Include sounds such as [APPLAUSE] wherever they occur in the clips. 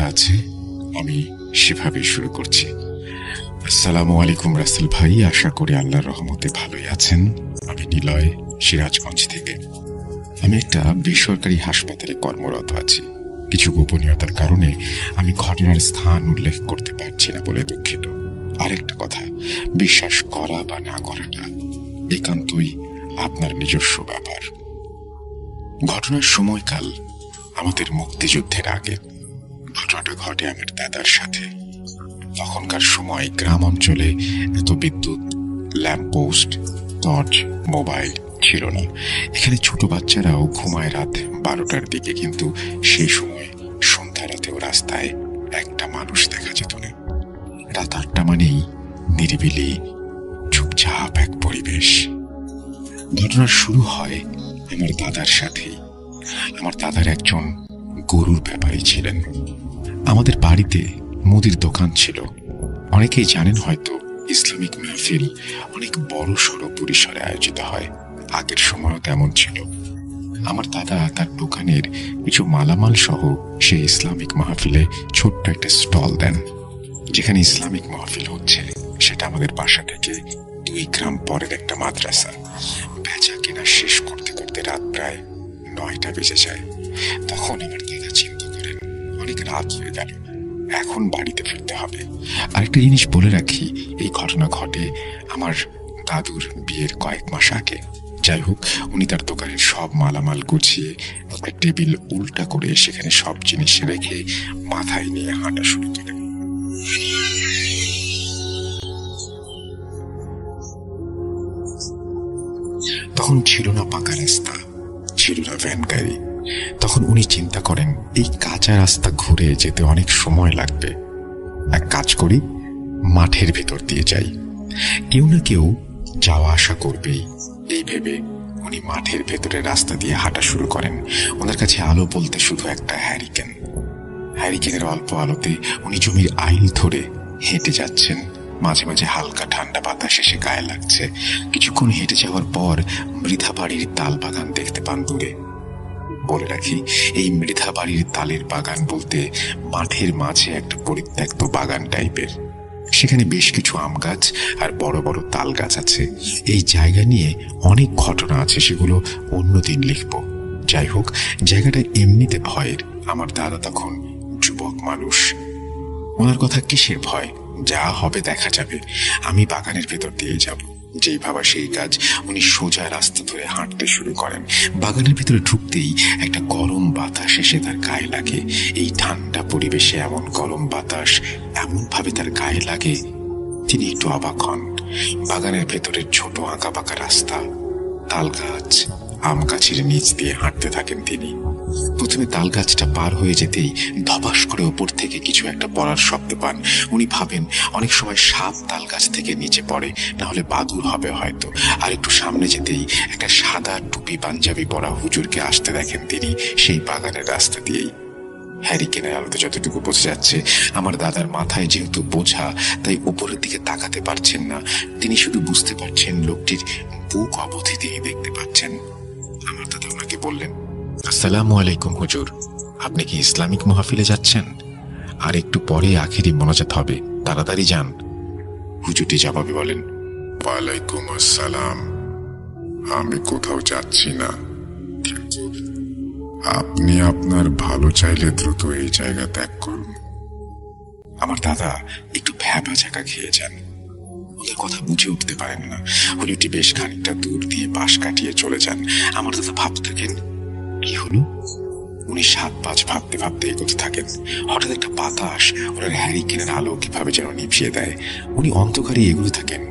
কথা আছে, আমি সেভাবেই শুরু করছি। আসসালামু আলাইকুম রাসেল ভাই, আশা করি আল্লাহর রহমতে ভালোই আছেন। আমি নিলয়, সিরাজগঞ্জ থেকে। আমি একটা বেসরকারি হাসপাতালে কর্মরত আছি। কিছু গোপনীয়তার কারণে আমি ঘটনার স্থান উল্লেখ করতে পারছি না বলে দুঃখিত। আরেকটা কথা, বিশ্বাস করা বা না করাটা একান্তই আপনার নিজস্ব ব্যাপার। ঘটনার সময়কাল আমাদের মুক্তিযুদ্ধের আগে। ঘটনাটা ঘটে আমার দাদার সাথে। তখনকার সময় গ্রাম অঞ্চলে এত বিদ্যুৎ ল্যাম্পপোস্ট টর্চ, মোবাইল ছিল না। এখানে ছোট বাচ্চারাও ঘুমায় রাত বারোটার দিকে, কিন্তু সেই সময় সন্ধ্যা রাতেও রাস্তায় একটা মানুষ দেখা যেত না। রাত আটটা মানেই নিরিবিলি, চুপচাপ এক পরিবেশ। ঘটনা শুরু হয় আমার দাদার সাথেই। আমার দাদার একজন গরুর ব্যাপারী ছিলেন। আমাদের বাড়িতে মুদির দোকান ছিল। অনেকেই জানেন হয়তো ইসলামিক মাহফিল অনেক বড় সড়ো পরিসরে আয়োজিত হয়। আগের সময়ও তেমন ছিল। আমার দাদা তার দোকানের কিছু মালামাল সহ সেই ইসলামিক মাহফিলে ছোট্ট একটা স্টল দেন। যেখানে ইসলামিক মাহফিল হচ্ছে, সেটা আমাদের বাসা থেকে দুই গ্রাম পরের একটা মাদ্রাসা। বেচা কেনা শেষ করতে করতে রাত প্রায় নয়টা বেজে যায়। তখন আমার দাদা চিন্তা অনেক রাত হয়ে গেল। এখন বাড়িতে ফিরতে হবে। আরেকটা জিনিস বলে রাখি, এই ঘটনা ঘটে আমার দাদুর বিয়ের কয়েক মাস আগে। যাই হোক, উনি তার দোকানের সব মালামাল গুছিয়ে একটা টেবিল উল্টা করে সেখানে সব জিনিস রেখে মাথায় নিয়ে হাঁটা শুরু করেন। তখন ছিল না পাকা রাস্তা। না ভ্যান গাড়ি তখন উনি চিন্তা করেন, এই কাঁচা রাস্তা ঘুরে যেতে অনেক সময় লাগবে। এক কাজ করি, মাঠের ভেতর দিয়ে যাই। কেউ না কেউ যাওয়া আসা করবেই। এই ভেবে উনি মাঠের ভেতরে রাস্তা দিয়ে হাঁটা শুরু করেন। ওনার কাছে আলো বলতে শুধু একটা হ্যারিকেন হ্যারিকেনের অল্প আলোতে উনি জমির আইল ধরে হেঁটে যাচ্ছেন। মাঝে মাঝে হালকা ঠান্ডা বাতাস এসে গায়ে লাগছে। কিছুক্ষণ হেঁটে যাওয়ার পর মৃধা বাড়ির তাল বাগান দেখতে পান দূরে। বলে রাখি, এই মৃধা বাড়ির তালের বাগান বলতে মাঠের মাঝে একটা পরিত্যক্ত বাগান টাইপের। সেখানে বেশ কিছু আম গাছ আর বড় বড় তাল গাছ আছে। এই জায়গা নিয়ে অনেক ঘটনা আছে, সেগুলো অন্যদিন লিখব। যাই হোক, জায়গাটা এমনিতে ভয়ের। আমার দাদা তখন যুবক মানুষ। ওনার কথা কিসের ভয়? যা হবে দেখা যাবে। আমি বাগানের ভেতর দিয়ে যাব। যেই ভাবা সেই কাজ উনি সোজা রাস্তা ধরে হাঁটতে শুরু করেন। বাগানের ভিতরে ঢুকতেই একটা গরম বাতাস এসে তার গায়ে লাগে। এই ঠান্ডা পরিবেশে এমন গরম বাতাস এমন ভাবে তার গায়ে লাগে, তিনি একটু অবাক হন। বাগানের ভেতরের ছোট আঁকা বাঁকা রাস্তা, তাল গাছ আম গাছের নিচ দিয়ে হাঁটতে থাকেন তিনি। প্রথমে তাল গাছটা পার হয়ে যেতেই ধবাস করে ওপর থেকে কিছু একটা পড়ার শব্দ পান। উনি ভাবেন, অনেক সময় সাপ তাল গাছ থেকে নিচে পড়ে, না হলে বাদুর হবে হয়তো। আর একটু সামনে যেতেই একটা সাদা টুপি পাঞ্জাবি পরা হুজুরকে আসতে দেখেন তিনি সেই বাগানের রাস্তা দিয়েই। হ্যারিকেনের আলোতে যতটুকু বোঝা যাচ্ছে, আমার দাদার মাথায় যেহেতু বোঝা, তাই উপরের দিকে তাকাতে পারছেন না। তিনি শুধু বুঝতে পারছেন লোকটির বুক অবধি দিয়ে দেখতে পাচ্ছেন। বললেন আসসালামু আলাইকুম হুজুর। আপনি কি ইসলামিক মাহফিলে যাচ্ছেন? আর একটু পরে আখেরি মোনাজাত হবে। তাড়াতাড়ি যান। হুজুরটি জবাবে বলেন ওয়ালাইকুম আসসালাম। আমি কোথাও যাচ্ছি না। আপনি আপনার ভালো চাইলে দ্রুত এই জায়গা ত্যাগ করুন। আমার দাদা একটু ভ্যাপা চাকা খেয়ে যান। ওদের কথা বুঝে উঠতে পারেন না। হুজুরটি বেশ খানিকটা দূর দিয়ে পাশ কাটিয়ে চলে যান। আমার দাদা ভাবতে থাকেন। কি হলো? উনি সাত পাঁচ ভাবতে ভাবতে এগোতে থাকেন। হঠাৎ একটা বাতাস ওনার হ্যারি হ্যারিকেনের আলো কীভাবে যেন নিভিয়ে দেয়। উনি অন্ধকারে এগোতে থাকেন।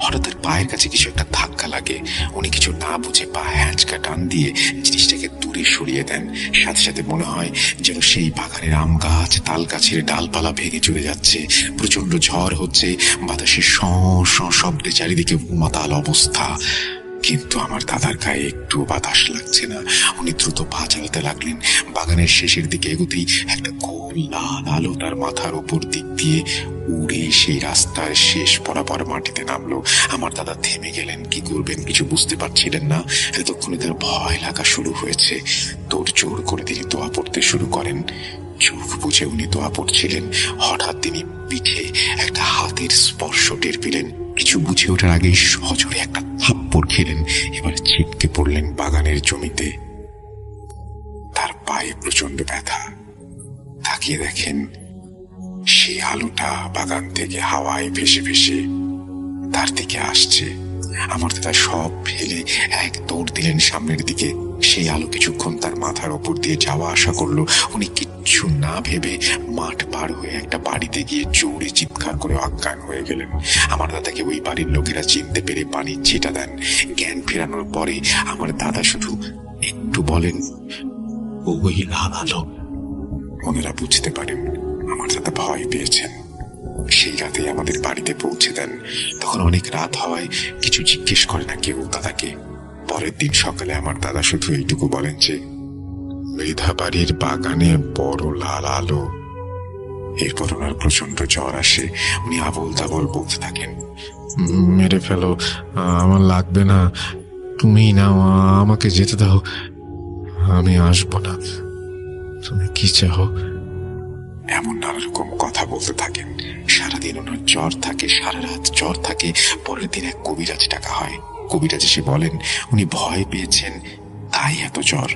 হঠাৎ তার পায়ের কাছে কিছু একটা ধাক্কা লাগে। উনি কিছু না বুঝে পা হ্যাঁচকা টান দিয়ে জিনিসটাকে দূরে সরিয়ে দেন। সাথে সাথে মনে হয় যেন সেই বাগানের আম গাছ, তাল গাছের ডালপালা ভেঙে চলে যাচ্ছে। প্রচণ্ড ঝড় হচ্ছে, বাতাসের শ শ শব্দে চারিদিকে মাতাল অবস্থা। কিন্তু আমার দাদার গায়ে একটু বাতাস লাগছে না। উনি দ্রুত পা চালাতে লাগলেন। বাগানের শেষের দিকে এগোতেই একটা গোল, লাল আলো তার মাথার উপর দিক দিয়ে উড়ে সেই রাস্তার শেষ বরাবর মাটিতে নামলো। আমার দাদা থেমে গেলেন, কি করবেন কিছু বুঝতে পারছিলেন না। এতক্ষণে তার ভয় লাগা শুরু হয়েছে। তোর জোর করে তিনি দোয়া পড়তে শুরু করেন। চোখ বুঝে উনি দোয়া পড়ছিলেন। হঠাৎ তিনি পিঠে একটা হাতের স্পর্শ টের পেলেন। কিছু বুঝে ওঠার আগেই সজোরে একটা থাপ্পড় খেলেন। এবার ছিটকে পড়লেন বাগানের জমিতে। তার পায়ে প্রচণ্ড ব্যথা। তাকিয়ে দেখেন সেই আলোটা বাগান থেকে হাওয়ায় ভেসে ভেসে তার দিকে আসছে। আমার দাদা সব ফেলে এক দৌড় দিলেন সামনের দিকে। সেই আলো কিছুক্ষণ তার মাথার ওপর দিয়ে যাওয়া আসা করল। উনি কিচ্ছু না ভেবে মাঠ পার হয়ে একটা বাড়িতে গিয়ে জোরে চিৎকার করে অজ্ঞান হয়ে গেলেন। আমার দাদাকে ওই বাড়ির লোকেরা চিনতে পেরে পানির ছিটা দেন। জ্ঞান ফেরানোর পরে আমার দাদা শুধু একটু বলেন, ওই লাল আলো। ওনারা বুঝতে পারেন। আমার দাদা ভয় পেয়েছেন। সেই রাতে আমাদের বাড়িতে পৌঁছে দেন। তখন অনেক রাত হওয়ায় কিছু জিজ্ঞেস করে না কেউ দাদাকে। পরের দিন সকালে আমার দাদা শুধু এইটুকু বলেন যে, মৃধা বাড়ির বাগানে বড় লাল আলো। এরপর ওনার প্রচণ্ড জ্বর আসে। উনি আবল তাবল বলতে থাকেন, মেরে ফেলো, আমার লাগবে না। তুমি না আমাকে যেতে দাও। আমি আসব না। তুমি কি চাও? এমন নানা রকম কথা বলতে থাকেন সারাদিন ওনার জ্বর থাকে, সারা রাত জ্বর থাকে, পরের দিন এক কবিরাজ ডাকা হয়। কবিরাজ এসে বলেন, উনি ভয় পেয়েছেন, তাই এত জ্বর।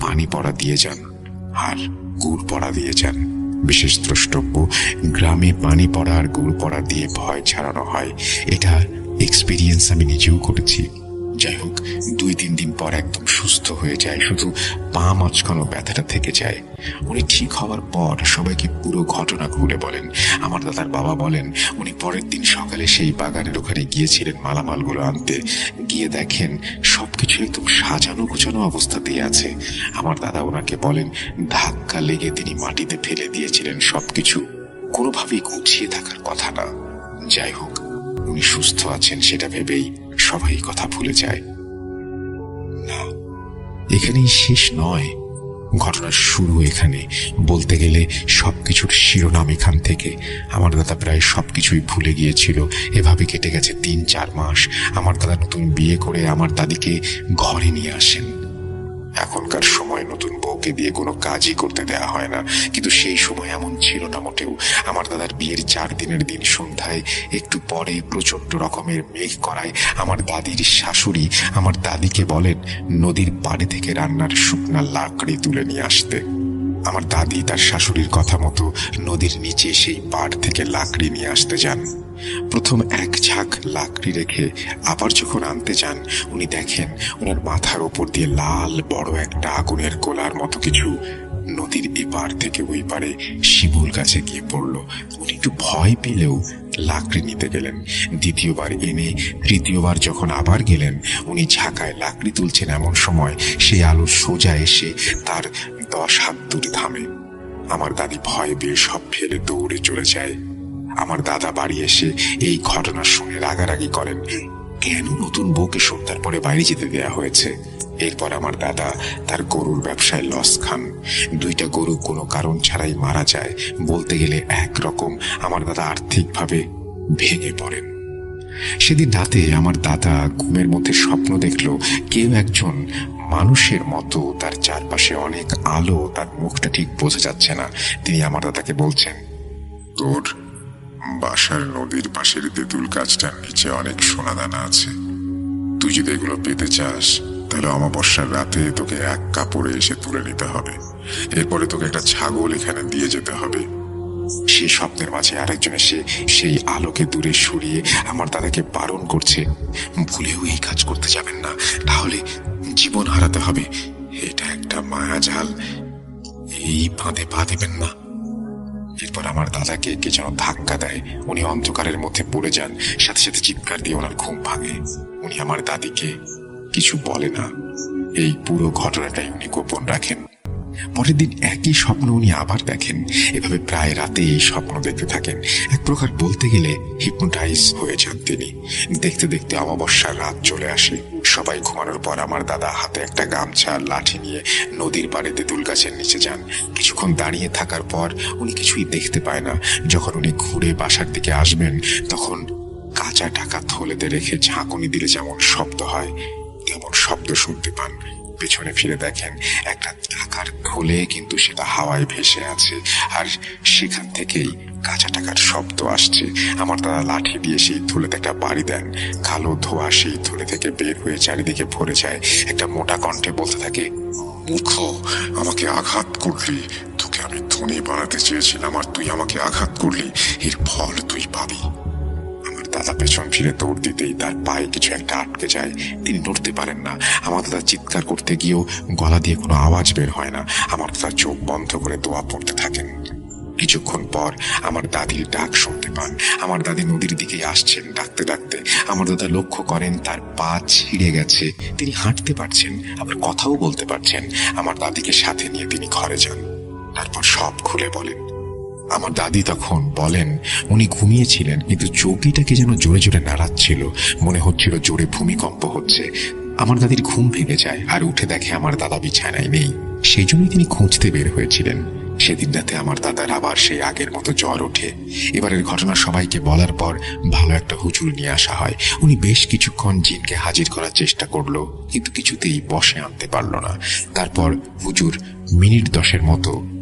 পানি পড়া দিয়ে যান, আর গুড় পড়া দিয়ে যান। বিশেষ দ্রষ্টব্য, গ্রামে পানি পড়া আর গুড় পড়া দিয়ে ভয় ছাড়ানো হয়। এটা এক্সপিরিয়েন্স আমি নিজেও করেছি। যাই হোক, দুই তিন দিন পর একদম সুস্থ হয়ে যায়। শুধু পা মাঝখানো ব্যথাটা থেকে যায়। উনি ঠিক হওয়ার পর সবাইকে পুরো ঘটনা খুলে বলেন। আমার দাদার বাবা বলেন, উনি পরের দিন সকালে সেই বাগানের ওখানে গিয়েছিলেন মালামালগুলো আনতে। গিয়ে দেখেন সবকিছু একদম সাজানো গোছানো অবস্থাতেই আছে। আমার দাদা ওনাকে বলেন, ধাক্কা লেগে তিনি মাটিতে ফেলে দিয়েছিলেন সবকিছু। কোনোভাবেই গুছিয়ে থাকার কথা না। যাই হোক, উনি সুস্থ আছেন সেটা ভেবেই সবাই কথা ভুলে যায়। না, এখানেই শেষ নয়। ঘটনা শুরু এখানে। বলতে গেলে সবকিছুর শিরোনাম এখান থেকে। আমার দাদা প্রায় সবকিছুই ভুলে গিয়েছিল। এভাবে কেটে গেছে তিন চার মাস। আমার দাদা নতুন বিয়ে করে আমার দাদিকে ঘরে নিয়ে আসেন। এখনকার সময় নতুন বউকে দিয়ে কোনো কাজই করতে দেয়া হয় না। কিন্তু সেই সময় এমন ছিল না মোটেও। আমার দাদার বিয়ের চার দিনের দিন সন্ধ্যায় একটু পরে প্রচণ্ড রকমের মেঘ করায় আমার দাদির শাশুড়ি আমার দাদিকে বলেন, নদীর পাড়ে থেকে রান্নার শুকনা লাকড়ি তুলে নিয়ে আসতে। আমার দাদি তার শাশুড়ির কথা মতো নদীর নিচে সেই পাড় থেকে লাকড়ি নিয়ে আসতে যান। প্রথম এক ঝাঁক লাকড়ি রেখে আবার যখন আনতে যান, উনি দেখেন ওনার মাথার ওপর দিয়ে লাল, বড় একটা আগুনের গোলার মতো কিছু নদীর এপার থেকে ওই পারে শিমুল গাছে গিয়ে পড়ল। উনি একটু ভয় পেলেও লাকড়ি নিতে গেলেন। দ্বিতীয়বার এনে তৃতীয়বার যখন আবার গেলেন, উনি ঝাঁকায় লাকড়ি তুলছেন এমন সময় সেই আলো সোজা এসে তার দশ হাত দূরে থামে। আমার দাদি ভয় পেয়ে সব ফেলে দৌড়ে চলে যায়। আমার দাদা বাড়ি এসে এই ঘটনা শুনে রাগারাগি করেন। কেন নতুন বউকে সন্ধ্যার পরে বাইরে যেতে দেয়া হয়েছে? এরপর আমার দাদা তার গরুর ব্যবসায় লস খান। দুইটা গরু কোনো কারণ ছাড়াই মারা যায়। বলতে গেলে একরকম আমার দাদা আর্থিকভাবে ভেঙে পড়েন। সেদিন রাতে আমার দাদা ঘুমের মধ্যে স্বপ্ন দেখল, কেউ একজন মানুষের মতো তার চারপাশে অনেক আলো, তার মুখটা ঠিক বোঝা যাচ্ছে না। তিনি আমার দাদাকে বলছেন, তোর বাসার নদীর পাশের তেঁতুল গাছটার নিচে অনেক সোনাদানা আছে। তুই যদি এগুলো পেতে চাস, তাহলে অমাবস্যার রাতে তোকে এক কাপড়ে এসে তুলে নিতে হবে। এরপরে তোকে একটা ছাগল এখানে দিয়ে যেতে হবে। সেই স্বপ্নের মাঝে আরেকজন এসে সেই আলোকে দূরে সরিয়ে আমার দাদাকে বারণ করছে। ভুলেও এই কাজ করতে যাবেন না। তাহলে জীবন হারাতে হবে। এটা একটা মায়াজাল এই ফাঁদে পা দেবেন না। এরপর আমার দাদাকে কে যেন ধাক্কা দেয়। উনি অন্ধকারের মধ্যে পড়ে যান, সাথে সাথে চিৎকার দিয়ে ওনার ঘুম ভাঙে। উনি আমার দাদিকে কিছু বলে না। এই পুরো ঘটনাটাই উনি গোপন রাখেন। পরের দিন একই স্বপ্ন উনি আবার দেখেন। এভাবে প্রায় রাতে এই স্বপ্ন দেখতে থাকেন। এক প্রকার বলতে গেলে হিপনোটাইজ হয়ে যান তিনি। দেখতে দেখতে অমাবস্যার রাত চলে আসে। সবাই ঘুমানোর পর আমার দাদা হাতে একটা গামছা, লাঠি নিয়ে নদীর পাড়ে তেঁতুল গাছের নিচে যান। কিছুক্ষণ দাঁড়িয়ে থাকার পর উনি কিছুই দেখতে পায় না। যখন উনি ঘুরে বাসার দিকে আসবেন, তখন কাঁচা টাকা থলেতে রেখে ঝাঁকুনি দিলে যেমন শব্দ হয়, তেমন শব্দ শুনতে পান। পেছনে ফিরে দেখেন একটা টাকার খোলে কিন্তু সেটা হাওয়ায় ভেসে আছে। আর সেখান থেকেই কাঁচা টাকার শব্দ আসছে। আমার দাদা লাঠি দিয়ে সেই থলেতে একটা বাড়ি দেন। কালো ধোয়া সেই থলে থেকে বের হয়ে চারিদিকে ভরে যায়। একটা মোটা কণ্ঠে বলতে থাকে, মূর্খ, আমাকে আঘাত করলি। তোকে আমি ধনী বানাতে চেয়েছিলাম আর তুই আমাকে আঘাত করলি। এর ফল তুই পাবি। দাদা পেছন ফিরে দৌড় দিতেই তার পায়ে কিছু একটা আটকে যায়। তিনি নড়তে পারেন না। আমার দাদা চিৎকার করতে গিয়েও গলা দিয়ে কোনো আওয়াজ বের হয় না। আমার দাদা চোখ বন্ধ করে দোয়া পড়তে থাকেন। কিছুক্ষণ পর আমার দাদির ডাক শুনতে পান। আমার দাদি নদীর দিকে আসছেন ডাকতে ডাকতে। আমার দাদা লক্ষ্য করেন তার পা ছিঁড়ে গেছে। তিনি হাঁটতে পারছেন, আবার কথাও বলতে পারছেন। আমার দাদিকে সাথে নিয়ে তিনি ঘরে যান। তারপর সব খুলে বলেন আমার দাদি তখন বলেন, উনি ঘুমিয়েছিলেন, কিন্তু চৌকিটাকে যেন জোরে জোরে নাড়াচ্ছিল। মনে হচ্ছিল জোরে ভূমিকম্প হচ্ছে। আমার দাদির ঘুম ভেঙে যায় আর উঠে দেখে আমার দাদা বিছানায় নেই। সেই জন্যই তিনি খুঁজতে বের হয়েছিলেন। সেদিন রাতে আমার দাদার আবার সেই আগের মতো জ্বর ওঠে। এবারের ঘটনা সবাইকে বলার পর ভালো একটা হুজুর নিয়ে আসা হয়। উনি বেশ কিছুক্ষণ জিনকে হাজির করার চেষ্টা করল, কিন্তু কিছুতেই বসে আনতে পারল না। তারপর হুজুর মিনিট দশের মতো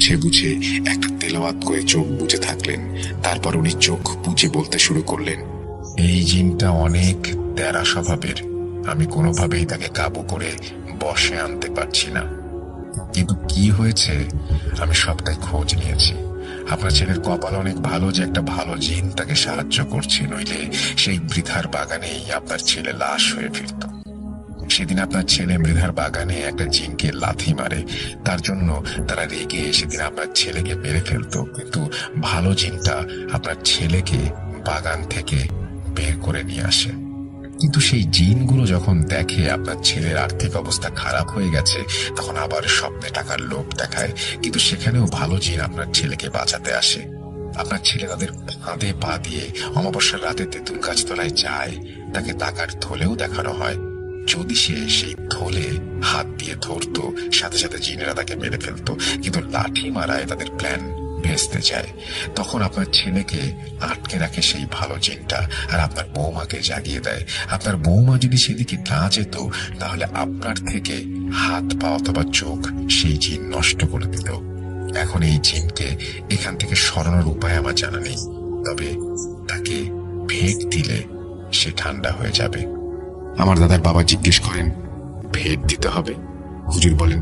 বুঝে বুঝে একটা তেলাওয়াত করে চোখ বুঝে থাকলেন। তারপর উনি চোখ বুঝে বলতে শুরু করলেন, এই জিনটা অনেক তেরা স্বভাবের। আমি কোনোভাবেই তাকে কাবু করে বসে আনতে পারছি না। কিন্তু কি হয়েছে? আমি সবটাই খোঁজ নিয়েছি। আপনার ছেলের কপাল অনেক ভালো যে একটা ভালো জিন তাকে সাহায্য করছে, নইলে সেই বৃথার বাগানেই আপনার ছেলে লাশ হয়ে ফিরত। সেদিন আপনার ছেলে মৃধার বাগানে একটা জিনকে লাথি মারে। তার জন্য তারা রেগে সেদিন আপনার ছেলেকে মেরে ফেলতো। কিন্তু ভালো জিনটা আপনার ছেলেকে বাগান থেকে বের করে নিয়ে আসে। কিন্তু সেই জিনগুলো যখন দেখে আপনার ছেলের আর্থিক অবস্থা খারাপ হয়ে গেছে, তখন আবার স্বপ্নে টাকার লোভ দেখায়। কিন্তু সেখানেও ভালো জিন আপনার ছেলেকে বাঁচাতে আসে। আপনার ছেলে তাদের ফাঁদে পা দিয়ে অমাবস্যার রাতে তেঁতুল গাছতলায় যায়। তাকে টাকার থলেও দেখানো হয়। যদি সে সেই থলে হাত দিয়ে ধরতো, সাথে সাথে জিনেরা তাকে মেরে ফেলতো, কিন্তু লাঠি মারায় তাদের প্ল্যান ভেস্তে যায়, তখন আপনার ছেলেকে আটকে রাখে সেই ভালো জিনটা, আর আপনার বৌমাকে জাগিয়ে দেয়। আপনার বৌমা যদি সেদিকে না যেত, তাহলে আপনার থেকে হাত পা অথবা চোখ সেই জিন নষ্ট করে দিত। এখন এই জিনকে এখান থেকে সরানোর উপায় আমার জানা নেই, তবে তাকে ভেট দিলে সে ঠান্ডা হয়ে যাবে। আমার দাদার বাবা জিজ্ঞেস করেন ভেট দিতে হবে? হুজুর বলেন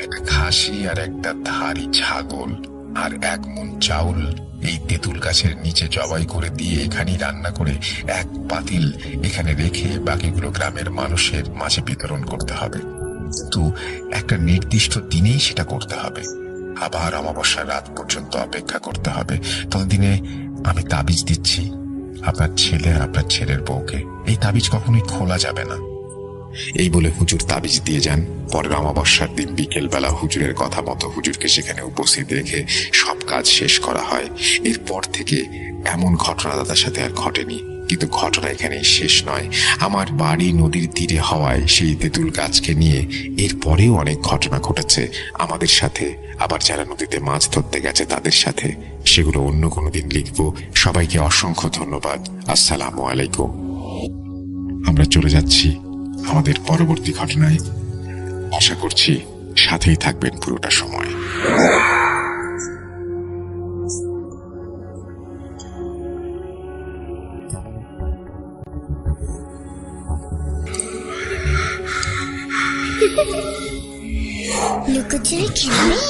একটা খাসি আর একটা ধারি ছাগল আর এক মন চাউল এই তেঁতুল গাছের নিচে জবাই করে দিয়ে এখানেই রান্না করে এক পাতিল এখানে রেখে বাকিগুলো গ্রামের মানুষের মাঝে বিতরণ করতে হবে। কিন্তু একটা নির্দিষ্ট দিনেই সেটা করতে হবে। আবার অমাবস্যার রাত পর্যন্ত অপেক্ষা করতে হবে। ততদিনে আমি তাবিজ দিচ্ছি। আপনার ছেলে আর আপনার ছেলের এই তাবিজ কখনোই খোলা যাবে না। এই বলে হুজুর তাবিজ দিয়ে যান। পরের অমাবস্যার দিন বিকেলবেলা হুজুরের কথা মতো হুজুরকে সেখানে উপস্থিত রেখে সব কাজ শেষ করা হয়। এরপর থেকে এমন ঘটনা দাদার সাথে আর ঘটেনি। কিন্তু ঘটনা এখানেই শেষ নয়। আমার বাড়ি নদীর তীরে হওয়ায় সেই তেঁতুল গাছকে নিয়ে এরপরেও অনেক ঘটনা ঘটেছে। আমাদের সাথে আবার যারা নদীতে মাছ ধরতে গেছে তাদের সাথে সেগুলো অন্য কোনো দিন লিখব। সবাইকে অসংখ্য ধন্যবাদ। আসসালামু আলাইকুম। আমরা চলে যাচ্ছি আমাদের পরবর্তী ঘটনায়। আশা করছি সাথেই থাকবেন পুরোটা সময়। লুকোচুরি খেলবে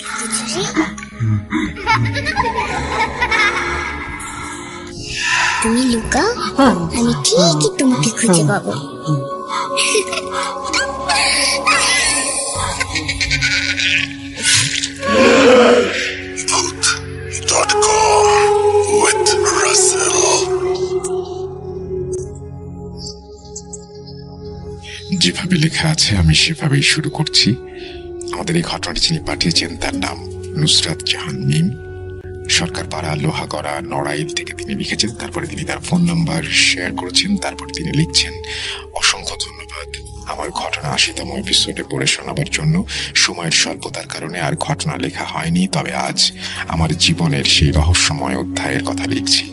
লুকোচুরি? [LAUGHS] তুমি লুকাও আমি ঠিকই তোমাকে খুঁজে পাবো Vote.com with Russell. যেভাবে লেখা আছে আমি সেভাবেই শুরু করছি। আমাদের এই ঘটনাটি যিনি পাঠিয়েছেন তার নাম নুসরাত জাহান মিম। সরকার পাড়া লোহাগড়া নড়াইল থেকে তিনি লিখেছেন, তারপরে তিনি তার ফোন নাম্বার শেয়ার করেছেন, তারপর তিনি লিখছেন, অসংখ্য ধন্যবাদ। আমার ঘটনা আশিতম এপিসোডে পড়ে শোনাবার জন্য। সময়ের স্বল্পতার কারণে আর ঘটনা লেখা হয়নি, তবে আজ আমার জীবনের সেই রহস্যময় অধ্যায়ের কথা লিখছি।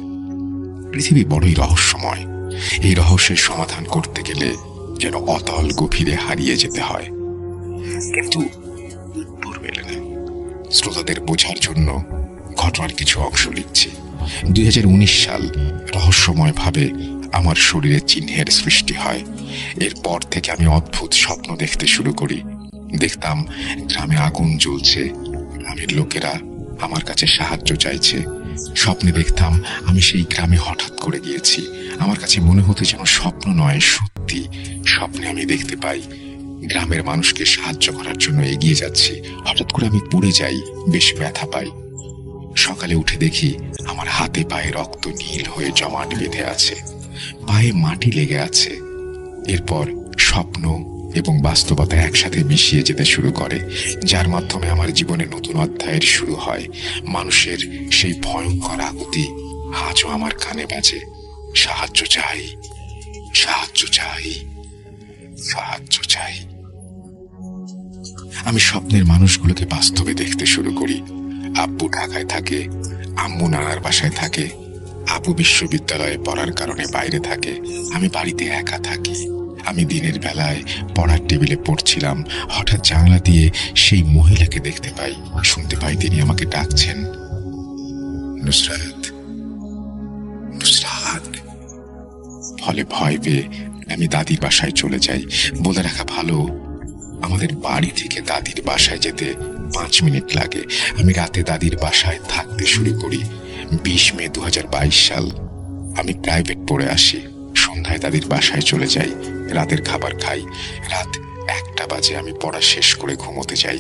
পৃথিবী বড়ই রহস্যময়। এই রহস্যের সমাধান করতে গেলে যেন অতল গভীরে হারিয়ে যেতে হয়। কিন্তু শ্রোতাদের বোঝার জন্য ঘটনার কিছু অংশ লিখছি। দুই সাল রহস্যময়ভাবে আমার শরীরে চিহ্নের সৃষ্টি হয়। এরপর থেকে আমি অদ্ভুত স্বপ্ন দেখতে শুরু করি। দেখতাম গ্রামে আগুন জ্বলছে, গ্রামের লোকেরা আমার কাছে সাহায্য চাইছে। স্বপ্নে দেখতাম আমি সেই গ্রামে হঠাৎ করে গিয়েছি। আমার কাছে মনে হতো যেন স্বপ্ন নয়, সত্যি স্বপ্নে আমি দেখতে পাই। গ্রামের মানুষকে সাহায্য করার জন্য এগিয়ে যাচ্ছি। হঠাৎ করে আমি পড়ে যাই, বেশ ব্যথা পাই। সকালে উঠে দেখি আমার হাতে পায়ে রক্ত নীল হয়ে জমাট বেঁধে আছে। পায়ে মাটি লেগে আছে। এরপর স্বপ্ন এবং বাস্তবতা একসাথে মিশিয়ে যেতে শুরু করে, যার মাধ্যমে আমার জীবনে নতুন অধ্যায়ের শুরু হয়। মানুষের সেই ভয়ঙ্কর আকুতি আজও আমার কানে বাজে। সাহায্য চাই সাহায্য চাই সাহায্য চাই। আমি স্বপ্নের মানুষগুলোকে বাস্তবে দেখতে শুরু করি। আব্বু ঢাকায় থাকে, আম্মু নানার বাসায় থাকে আপু বিশ্ববিদ্যালয়ে পড়ার কারণে বাইরে থাকে, আমি বাড়িতে একা থাকি। আমি দিনের বেলায় পড়ার টেবিলে পড়ছিলাম, হঠাৎ জানলা দিয়ে সেই মহিলাকে দেখতে পাই। শুনতে পাই তিনি আমাকে ডাকছেন। নুসরাত নুসরাত। ফলে ভয় পেয়ে আমি দাদির বাসায় চলে যাই। বলে রাখা ভালো, আমাদের বাড়ি থেকে দাদির বাসায় যেতে পাঁচ মিনিট লাগে। আমি রাতে দাদির বাসায় থাকতে শুরু করি। বিশ মে দু হাজার বাইশ সাল আমি প্রাইভেট পড়ে আসি। সন্ধ্যায় দাদির বাসায় চলে যাই। রাতের খাবার খাই। রাত একটা বাজে আমি পড়া শেষ করে ঘুমোতে যাই।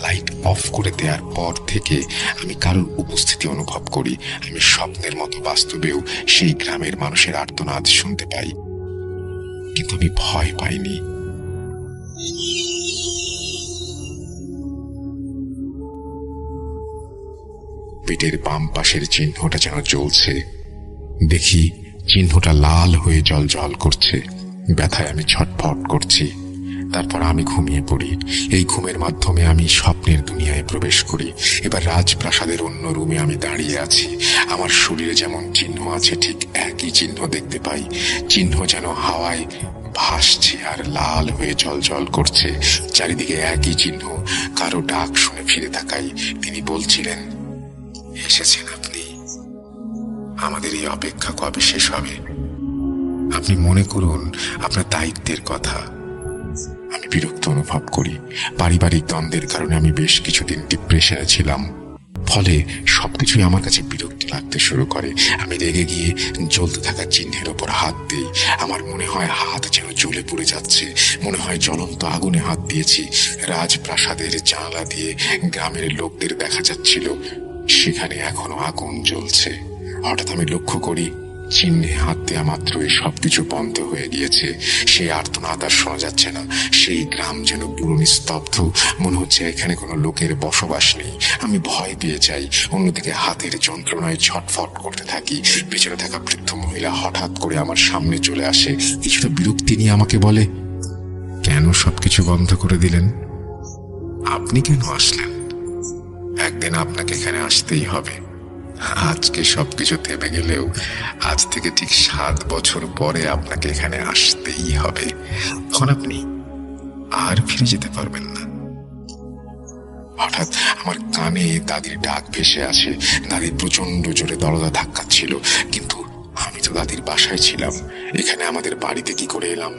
লাইট অফ করে দেওয়ার পর থেকে আমি কারোর উপস্থিতি অনুভব করি। আমি স্বপ্নের মতো বাস্তবেও সেই গ্রামের মানুষের আর্তনাদ শুনতে পাই। কিন্তু আমি ভয় পাইনি। পেটের বাম পাশের চিহ্নটা যেন জ্বলছে। দেখি চিহ্নটা লাল হয়ে জল জল করছে। ব্যথায় আমি ছটফট করছি। তারপর আমি ঘুমিয়ে পড়ি। এই ঘুমের মাধ্যমে আমি স্বপ্নের দুনিয়ায় প্রবেশ করি। এবার রাজপ্রাসাদের অন্য রুমে আমি দাঁড়িয়ে আছি। আমার শরীরে যেমন চিহ্ন আছে, ঠিক একই চিহ্ন দেখতে পাই। চিহ্ন যেন হাওয়ায় ভাসছে আর লাল হয়ে জল জল করছে। চারিদিকে একই চিহ্ন। কারও ডাক শুনে ফিরে তাকাই। তিনি বলছিলেন এসেছেন আপনি। আমাদের এই অপেক্ষা কবে শেষ হবে? আপনি মনে করুন, আপনার দায়িত্বের কথা। আমি বিরক্ত অনুভব করি। পারিবারিক দ্বন্দ্বের কারণে আমি বেশ কিছুদিন ডিপ্রেশনে ছিলাম। ফলে সবকিছুই আমার কাছে বিরক্ত লাগতে শুরু করে। আমি রেগে গিয়ে জ্বলতে থাকা চিহ্নের ওপর হাত দিই। আমার মনে হয় হাত যেন জ্বলে পড়ে যাচ্ছে। মনে হয় জ্বলন্ত আগুনে হাত দিয়েছি। রাজপ্রাসাদের জানালা দিয়ে গ্রামের লোকদের দেখা যাচ্ছিল। সেখানে এখনও আগুন জ্বলছে। হঠাৎ আমি লক্ষ্য করি, চিহ্নে হাত দেওয়া মাত্রই সবকিছু বন্ধ হয়ে গিয়েছে। সেই আর্তনাদ আর শোনা যাচ্ছে না। সেই গ্রাম যেন পুরো নিস্তব্ধ। মনে হচ্ছে এখানে কোনো লোকের বসবাস নেই। আমি ভয় পেয়ে যাই। অন্যদিকে হাতের যন্ত্রণায় ছটফট করতে থাকি। পেছনে থাকা বৃদ্ধ মহিলা হঠাৎ করে আমার সামনে চলে আসে। কিছুটা বিরক্তি নিয়ে আমাকে বলে, কেন সবকিছু বন্ধ করে দিলেন? আপনি কেন আসলেন? একদিন আপনাকে এখানে আসতেই হবে। আজকে সবকিছু থেমে গেলেও আজ থেকে ঠিক সাত বছর পরে আপনাকে এখানে আসতেই হবে। তখন আপনি আর ফিরে যেতে পারবেন না। হঠাৎ আমার কানে দাদির ডাক ভেসে আসে। দাদির প্রচণ্ড জোরে দরজা ধাক্কাচ্ছিল কিন্তু আমি তো দাদির বাসায় ছিলাম। এখানে আমাদের বাড়িতে কি করে এলাম?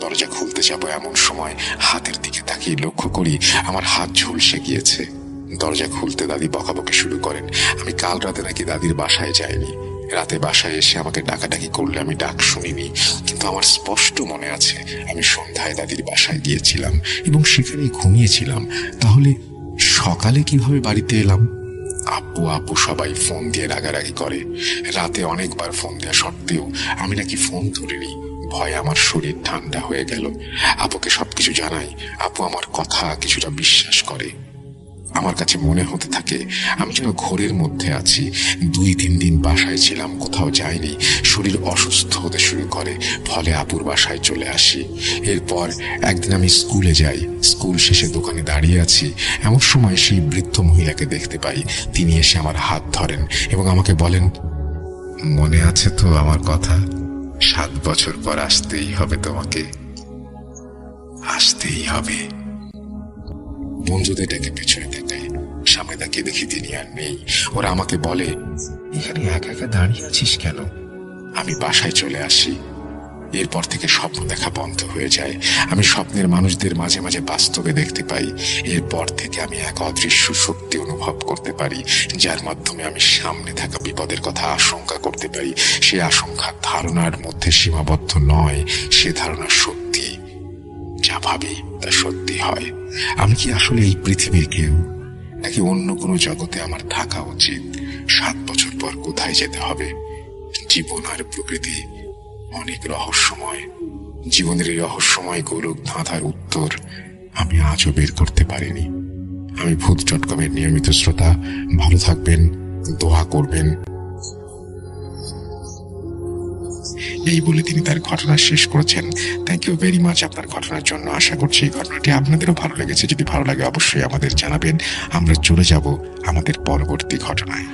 দরজা খুলতে যাব এমন সময় হাতের দিকে তাকিয়ে লক্ষ্য করি আমার হাত ঝুলসে গিয়েছে। দরজা খুলতে দাদি বকাবকি শুরু করেন। আমি কাল রাতে নাকি দাদির বাসায় যাইনি। রাতে বাসায় এসে আমাকে ডাকাডাকি করলে আমি ডাক শুনিনি। কিন্তু আমার স্পষ্ট মনে আছে, আমি সন্ধ্যায় দাদির বাসায় গিয়েছিলাম এবং সেখানেই ঘুমিয়েছিলাম। তাহলে সকালে কীভাবে বাড়িতে এলাম? আব্বু আব্বু সবাই ফোন দিয়ে রাগারাগি করে। রাতে অনেকবার ফোন দেওয়া সত্ত্বেও আমি নাকি ফোন ধরিনি ভয়ে আমার শরীর ঠান্ডা হয়ে গেল। আপুকে সবকিছু জানাই। আপু আমার কথা কিছুটা বিশ্বাস করে। আমার কাছে মনে হতে থাকে, আমি যেন ঘোরের মধ্যে আছি। দুই তিন দিন বাসায় ছিলাম, কোথাও যাইনি। শরীর অসুস্থ হতে শুরু করে, ফলে আপুর বাসায় চলে আসি। এরপর একদিন আমি স্কুলে যাই। স্কুল শেষে দোকানে দাঁড়িয়ে আছি। এমন সময় সেই বৃদ্ধ মহিলাকে দেখতে পাই। তিনি এসে আমার হাত ধরেন এবং আমাকে বলেন, মনে আছে তো আমার কথা? সাত বছর পর আসতেই হবে তোমাকে। আসতেই হবে। বন্ধুদের ডেকে পেছনে সামনে দেখি তিনি আর নেই। ওরা আমাকে বলে, এখানে একা একা দাঁড়িয়ে আছিস কেন? আমি বাসায় চলে আসি। এরপর থেকে স্বপ্ন দেখা বন্ধ হয়ে যায়। আমি স্বপ্নের মানুষদের মাঝে মাঝে বাস্তবে দেখতে পাই। এরপর থেকে আমি এক অদৃশ্য শক্তি অনুভব করতে পারি, যার মাধ্যমে আমি সামনে থাকা বিপদের কথা আশঙ্কা করতে পারি। সে আশঙ্কা ধারণার মধ্যে সীমাবদ্ধ নয়, সে ধারণা সত্যি যা ভাবি তা সত্যি হয়। আমি কি আসলে এই পৃথিবীর কেউ? নাকি অন্য কোনো জগতে আমার থাকা উচিত? সাত বছর পর কোথায় যেতে হবে? জীবন আর প্রকৃতি অনেক রহস্যময়। জীবনের এই রহস্যময় গোলক ধাঁধার উত্তর আমি আজও বের করতে পারিনি। আমি ভূত ডট কমের নিয়মিত শ্রোতা। ভালো থাকবেন, দোয়া করবেন। এই বলে তিনি তার ঘটনা শেষ করেছেন। থ্যাংক ইউ ভেরি মাচ আপনার ঘটনার জন্য। আশা করছি এই ঘটনাটি আপনাদেরও ভালো লেগেছে। যদি ভালো লাগে অবশ্যই আমাদের জানাবেন। আমরা চলে যাব আমাদের পরবর্তী ঘটনায়।